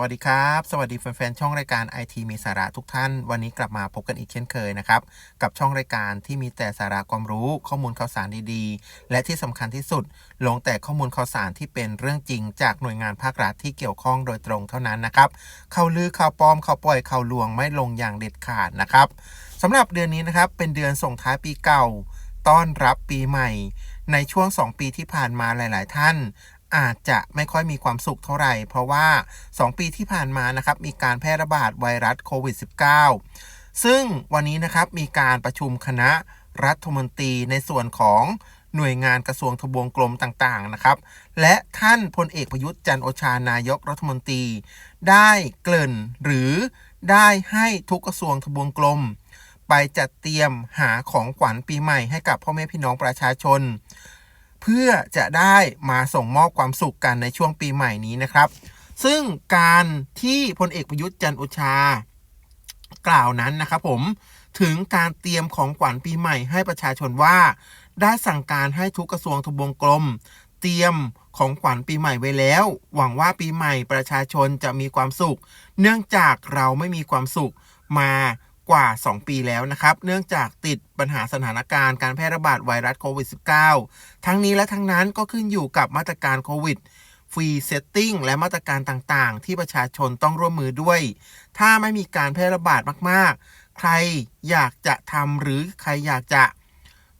วัสดีครับ สวัสดีแฟนๆช่องรายการ IT มีสาระทุกท่าน วันนี้กลับมาพบกันอีกเช่นเคยนะครับ กับช่องรายการที่มีแต่สาระความรู้ข้อมูลข่าวสารดีๆ และที่สำคัญที่สุด ลงแต่ข้อมูลข่าวสารที่เป็นเรื่องจริง จากหน่วยงานภาครัฐที่เกี่ยวข้องโดยตรงเท่านั้นนะครับข่าวลือข่าวปลอมข่าวปล่อยข่าวลวงไม่ลงอย่างเด็ดขาดนะครับสำหรับเดือนนี้นะครับเป็นเดือนส่งท้ายปีเก่า ต้อนรับปีใหม่ในช่วง 2 ปีที่ผ่านมาหลาย ๆ ท่าน อาจจะไม่ค่อยมีความสุขเท่าไหร่ เพราะว่า 2 ปีที่ผ่านมานะครับมีการแพร่ระบาดไวรัสโควิด -19 ซึ่งวันนี้นะครับมีการประชุมคณะรัฐมนตรีในส่วนของหน่วยงานกระทรวงทบวงกรมต่างๆนะครับ และท่านพลเอกประยุทธ์จันโอชานายกรัฐมนตรี ได้เกริ่นหรือได้ให้ทุกกระทรวงทบวงกรมไปจัดเตรียมหาของขวัญปีใหม่ให้กับพ่อแม่พี่น้องประชาชน พื่อจะได้มาส่งมอบความสุขกันในช่วงปีใหม่นี้นะครับ ซึ่งการที่พลเอกประยุทธ์จันโอชา กล่าวนั้นนะครับผมถึงการเตรียมของขวัญปีใหม่ให้ประชาชนว่า ได้สั่งการให้ทุกกระทรวงทบวงกรมเตรียมของขวัญปีใหม่ไว้แล้ว หวังว่าปีใหม่ประชาชนจะมีความสุข เนื่องจากเราไม่มีความสุขมา กว่า 2 ปีแล้วนะครับ เนื่องจากติดปัญหาสถานการณ์การแพร่ระบาดไวรัสโควิด -19 ทั้งนี้และทั้งนั้นก็ขึ้นอยู่กับมาตรการโควิดฟรีเซตติ้งและมาตรการต่างๆ ที่ประชาชนต้องร่วมมือด้วย ถ้าไม่มีการแพร่ระบาดมากๆ ใครอยากจะทำหรือใครอยากจะ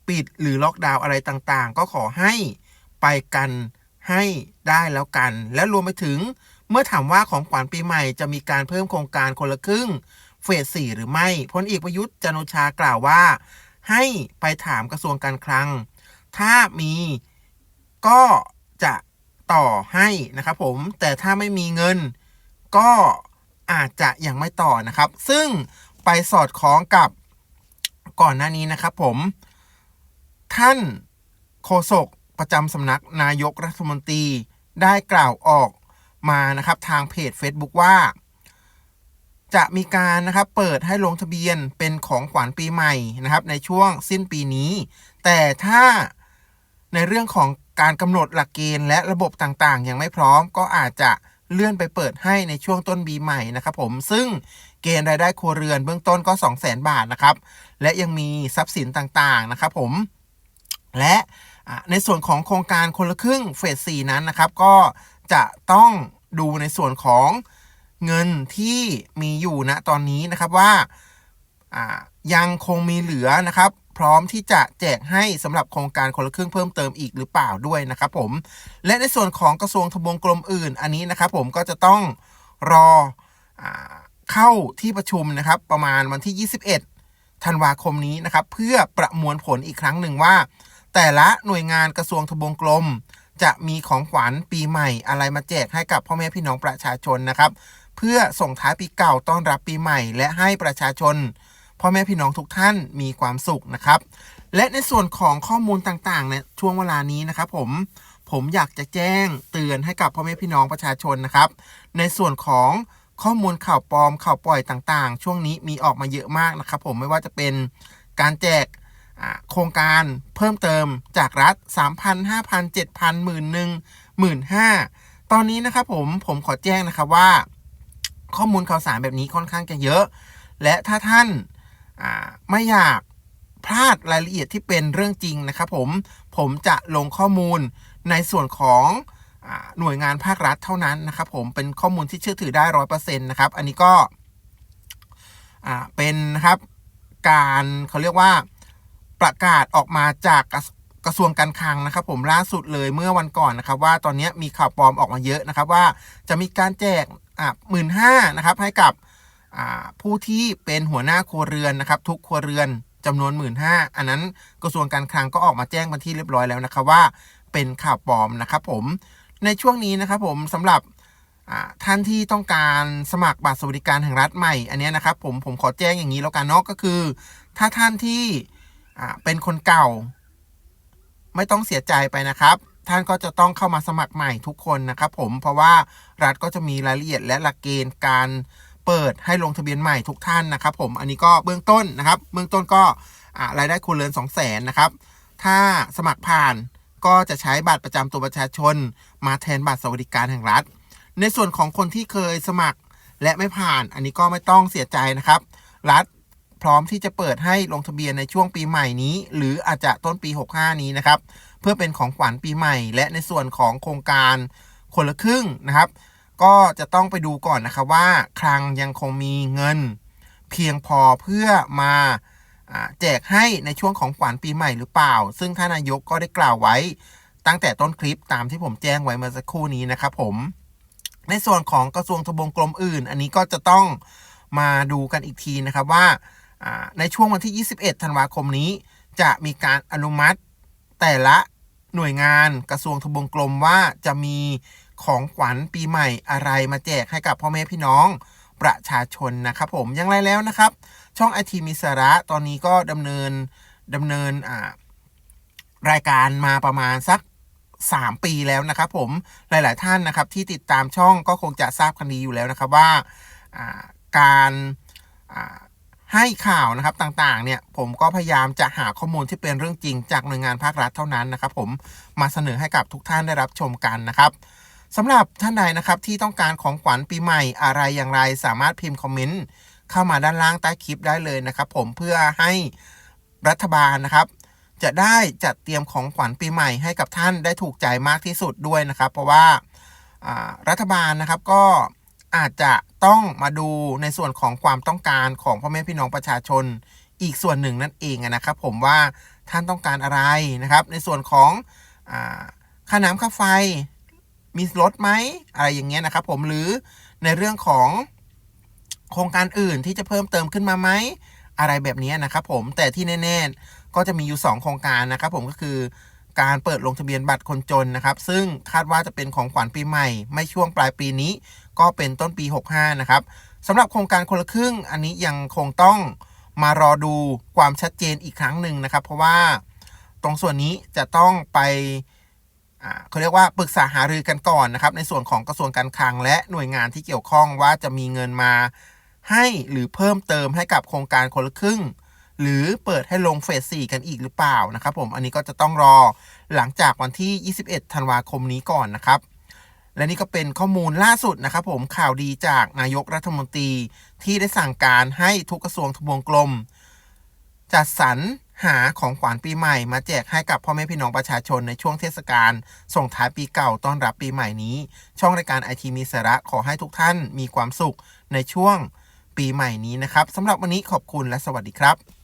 ปิดหรือล็อกดาวน์อะไรต่างๆ ก็ขอให้ไปกันให้ได้แล้วกัน และรวมไปถึง เมื่อถามว่าของขวัญปีใหม่จะมีการเพิ่มโครงการคนละครึ่ง เฟสสี่หรือไม่พลเอกประยุทธ์จันโอชากล่าวว่า ให้ไปถามกระทรวงการคลัง ถ้ามีก็จะต่อให้นะครับผมแต่ถ้าไม่มีเงิน ก็อาจจะยังไม่ต่อนะครับ ซึ่งไปสอดคล้องกับก่อนหน้านี้นะครับผม ท่านโฆษกประจำสำนักนายกรัฐมนตรีได้กล่าวออกมานะครับทางเพจ Facebook ว่า จะมีการนะครับเปิดให้ลงทะเบียนเป็นของขวัญปีใหม่นะครับ ในช่วงสิ้นปีนี้ แต่ถ้าในเรื่องของการกำหนดหลักเกณฑ์และระบบต่างๆ ยังไม่พร้อมก็อาจจะเลื่อนไปเปิดให้ในช่วงต้นปีใหม่นะครับผมซึ่งเกณฑ์รายได้ครัวเรือนเบื้องต้นก็ 2 0 0 0 0 0 บาทนะครับ และยังมีทรัพย์สินต่างๆนะครับผม และในส่วนของโครงการคนละครึ่งเฟส 4 นั้นนะครับ ก็จะต้องดูในส่วนของ เงินที่มีอยู่ณตอนนี้นะครับว่ายังคงมีเหลือนะครับ พร้อมที่จะแจกให้สำหรับโครงการคนละครึ่งเพิ่มเติมอีกหรือเปล่าด้วยนะครับผมและในส่วนของกระทรวงทบวงกรมอื่น อันนี้นะครับผมก็จะต้องรออเข้าที่ประชุมนะครับ ประมาณวันที่ 21ธันวาคมนี้นะครับ เพื่อประมวลผลอีกครั้งหนึ่งว่า แต่ละหน่วยงานกระทรวงทบวงกรมจะมีของขวัญปีใหม่อะไรมาแจกให้กับพ่อแม่พี่น้องประชาชนนะครับ เพื่อส่งท้ายปีเก่าต้อนรับปีใหม่ และให้ประชาชนพ่อแม่พี่น้องทุกท่านมีความสุขนะครับ และในส่วนของข้อมูลต่างๆในช่วงเวลานี้นะครับ ผมผมอยากจะแจ้งเตือนให้กับพ่อแม่พี่น้องประชาชนนะครับ ในส่วนของข้อมูลข่าวปลอมข่าวปล่อยต่างๆ ช่วงนี้มีออกมาเยอะมากนะครับ ผมไม่ว่าจะเป็นการแจกโครงการเพิ่มเติมจากรัฐ 3,000 5,000 7,000หมื่นหนึ่งหมื่นห้าตอนนี้นะครับผมผมขอแจ้งนะครับว่า ข้อมูลข่าวสารแบบนี้ค่อนข้างจะเยอะ และถ้าท่านไม่อยากพลาดรายละเอียดที่เป็นเรื่องจริงนะครับผม ผมจะลงข้อมูลในส่วนของหน่วยงานภาครัฐเท่านั้นนะครับผมเป็นข้อมูลที่เชื่อถือได้ร้อยเปอร์เซ็นต์นะครับ อันนี้ก็เป็นนะครับการเขาเรียกว่าประกาศออกมาจากกระทรวงการคลังนะครับ ผมล่าสุดเลยเมื่อวันก่อนนะครับ ว่าตอนนี้มีข่าวปลอมออกมาเยอะนะครับ ว่าจะมีการแจก หมื่นห้านะครับให้กับผู้ที่เป็นหัวหน้าครัวเรือนนะครับ ทุกครัวเรือนจำนวนหมื่นห้าอันนั้นกระทรวงการคลังก็ออกมาแจ้งมาที่เรียบร้อยแล้วนะครับว่าเป็นข่าวปลอมนะครับผมในช่วงนี้นะครับผมสำหรับท่านที่ต้องการสมัครบัตรสวัสดิการแห่งรัฐใหม่อันนี้นะครับผมผมขอแจ้งอย่างนี้แล้วกันเนาะก็คือ ถ้าท่านที่เป็นคนเก่า ไม่ต้องเสียใจไปนะครับ ท่านก็จะต้องเข้ามาสมัครใหม่ทุกคนนะครับผมเพราะว่ารัฐก็จะมีรายละเอียดและหลักเกณฑ์การเปิดให้ลงทะเบียนใหม่ทุกท่านนะครับ ผมอันนี้ก็เบื้องต้นนะครับ เบื้องต้นก็รายได้คุณเรือนสองแสนนะครับ ถ้าสมัครผ่านก็จะใช้บัตรประจำตัวประชาชน มาแทนบัตรสวัสดิการแห่งรัฐ ในส่วนของคนที่เคยสมัครและไม่ผ่าน อันนี้ก็ไม่ต้องเสียใจนะครับ รัฐ พร้อมที่จะเปิดให้ลงทะเบียนในช่วงปีใหม่นี้ หรืออาจจะต้นปี 65 นี้นะครับ เพื่อเป็นของขวัญปีใหม่ และในส่วนของโครงการคนละครึ่งนะครับ ก็จะต้องไปดูก่อนนะครับว่าคลังยังคงมีเงิน เพียงพอเพื่อมาแจกให้ในช่วงของขวัญปีใหม่หรือเปล่า ซึ่งท่านนายกก็ได้กล่าวไว้ตั้งแต่ต้นคลิปตามที่ผมแจ้งไว้เมื่อสักครู่นี้นะครับผม ในส่วนของกระทรวงทบวงกรมอื่น อันนี้ก็จะต้องมาดูกันอีกทีนะครับว่า ในช่วงวันที่ 21 ธันวาคมนี้ จะมีการอนุมัติแต่ละหน่วยงานกระทรวงทบวงกรมว่าจะมีของขวัญปีใหม่อะไรมาแจกให้กับพ่อแม่พี่น้องประชาชนนะครับผมอย่างไรแล้วนะครับ ช่องไอทีมีสาระตอนนี้ก็ดำเนินดำเนินรายการมาประมาณสัก 3 ปีแล้วนะครับผมหลาย ๆ ท่านนะครับที่ติดตามช่องก็คงจะทราบกันดีอยู่แล้วนะครับว่าการ ให้ข่าวนะครับต่างๆเนี่ยผมก็พยายามจะหาข้อมูลที่เป็นเรื่องจริง จากหน่วยงานภาครัฐเท่านั้นนะครับ ผมมาเสนอให้กับทุกท่านได้รับชมกันนะครับสำหรับท่านใดนะครับที่ต้องการของขวัญปีใหม่อะไรอย่างไร สามารถพิมพ์คอมเมนต์เข้ามาด้านล่างใต้คลิปได้เลยนะครับ ผมเพื่อให้รัฐบาลนะครับ จะได้จัดเตรียมของขวัญปีใหม่ให้กับท่านได้ถูกใจมากที่สุดด้วยนะครับ เพราะว่ารัฐบาลนะครับก็ อาจจะต้องมาดูในส่วนของความต้องการของพ่อแม่พี่น้องประชาชน อีกส่วนหนึ่งนั่นเองนะครับผมว่าท่านต้องการอะไรนะครับ ในส่วนของอค่าน้ำค่าไฟมีลดไหมอะไรอย่างเงี้ยนะครับผมหรือในเรื่องของโครงการอื่นที่จะเพิ่มเติมขึ้นมาไหมอะไรแบบนี้นะครับผมแต่ที่แน่ๆก็จะมีอยู่ 2 โครงการนะครับผมก็คือการเปิดลงทะเบียนบัตรคนจนนะครับ ซึ่งคาดว่าจะเป็นของขวัญปีใหม่ ไม่ช่วงปลายปีนี้ ก็เป็นต้นปี 65 นะครับสำหรับโครงการคนละครึ่งอันนี้ยังคงต้องมารอดูความชัดเจนอีกครั้งหนึ่งนะครับ เพราะว่าตรงส่วนนี้จะต้องไปเขาเรียกว่าปรึกษาหารือกันก่อนนะครับ ในส่วนของกระทรวงการคลังและหน่วยงานที่เกี่ยวข้องว่าจะมีเงินมาให้หรือเพิ่มเติมให้กับโครงการคนละครึ่ง หรือเปิดให้ลงเฟส4กันอีกหรือเปล่านะครับ ผมอันนี้ก็จะต้องรอหลังจากวันที่ 21 ธันวาคมนี้ก่อนนะครับ และนี่ก็เป็นข้อมูลล่าสุดนะครับผมข่าวดีจากนายกรัฐมนตรีที่ได้สั่งการให้ทุกกระทรวงทบวงกลม จัดสรรหาของขวัญปีใหม่ มาแจกให้กับพ่อแม่พี่น้องประชาชนในช่วงเทศกาลส่งท้ายปีเก่าต้อนรับปีใหม่นี้ ช่องรายการไอทีมีสาระขอให้ทุกท่านมีความสุขในช่วงปีใหม่นี้นะครับสำหรับวันนี้ขอบคุณและสวัสดีครับ